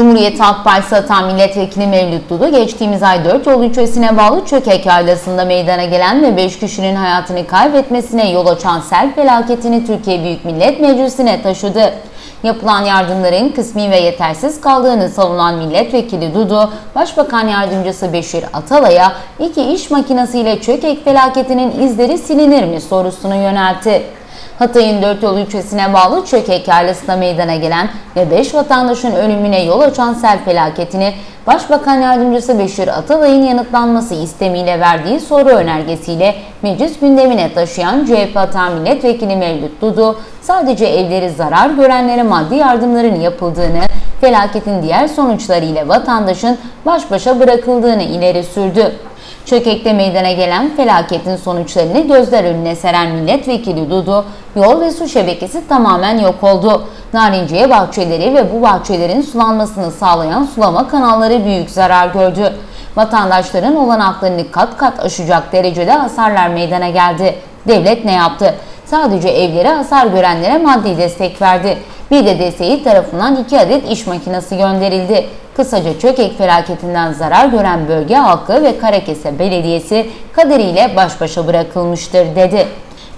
Cumhuriyet Halk Partisi Atan Milletvekili Mevlüt Dudu geçtiğimiz ay 4 yol ilçesine bağlı Çökek yaylasında meydana gelen ve 5 kişinin hayatını kaybetmesine yol açan sel felaketini Türkiye Büyük Millet Meclisi'ne taşıdı. Yapılan yardımların kısmi ve yetersiz kaldığını savunan milletvekili Dudu, Başbakan Yardımcısı Beşir Atalay'a iki iş makinesiyle Çökek felaketinin izleri silinir mi sorusunu yöneltti. Hatay'ın dört yol ilçesine bağlı Çökek yaylasında meydana gelen ve 5 vatandaşın ölümüne yol açan sel felaketini Başbakan Yardımcısı Beşir Atalay'ın yanıtlanması istemiyle verdiği soru önergesiyle meclis gündemine taşıyan CHP Hata Milletvekili Mevlüt Dudu, sadece evleri zarar görenlere maddi yardımların yapıldığını, felaketin diğer sonuçlarıyla vatandaşın baş başa bırakıldığını ileri sürdü. Çökek'te meydana gelen felaketin sonuçlarını gözler önüne seren milletvekili Dudu, yol ve su şebekesi tamamen yok oldu. Narinciye bahçeleri ve bu bahçelerin sulanmasını sağlayan sulama kanalları büyük zarar gördü. Vatandaşların olanaklarını kat kat aşacak derecede hasarlar meydana geldi. Devlet ne yaptı? Sadece evlere hasar görenlere maddi destek verdi. Bir de DSİ tarafından 2 adet iş makinesi gönderildi. Kısaca Çökek felaketinden zarar gören bölge halkı ve Karakese Belediyesi kaderiyle baş başa bırakılmıştır dedi.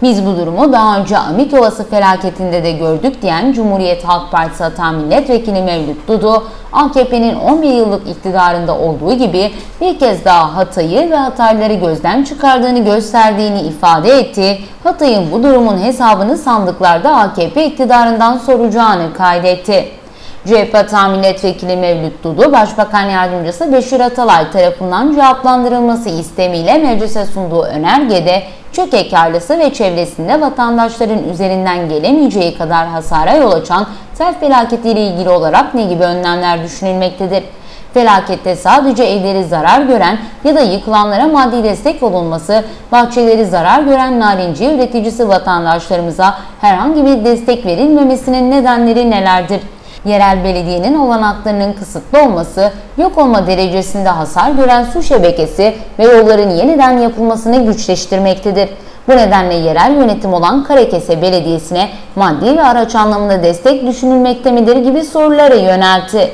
Biz bu durumu daha önce Amit Ovası felaketinde de gördük diyen Cumhuriyet Halk Partisi Hata Milletvekili Mevlüt Dudu, AKP'nin 11 yıllık iktidarında olduğu gibi bir kez daha Hatay'ı ve Hataylıları gözden çıkardığını gösterdiğini ifade etti. Hatay'ın bu durumun hesabını sandıklarda AKP iktidarından soracağını kaydetti. CHP Hata Milletvekili Mevlüt Dudu, Başbakan Yardımcısı Beşir Atalay tarafından cevaplandırılması istemiyle meclise sunduğu önergede Çökek ailesi ve çevresinde vatandaşların üzerinden gelemeyeceği kadar hasara yol açan sel felaketiyle ilgili olarak ne gibi önlemler düşünülmektedir? Felakette sadece evleri zarar gören ya da yıkılanlara maddi destek olunması, bahçeleri zarar gören narenciye üreticisi vatandaşlarımıza herhangi bir destek verilmemesinin nedenleri nelerdir? Yerel belediyenin olanaklarının kısıtlı olması, yok olma derecesinde hasar gören su şebekesi ve yolların yeniden yapılmasını güçleştirmektedir. Bu nedenle yerel yönetim olan Karakese Belediyesi'ne maddi ve araç anlamında destek düşünülmekte midir gibi soruları yöneltti.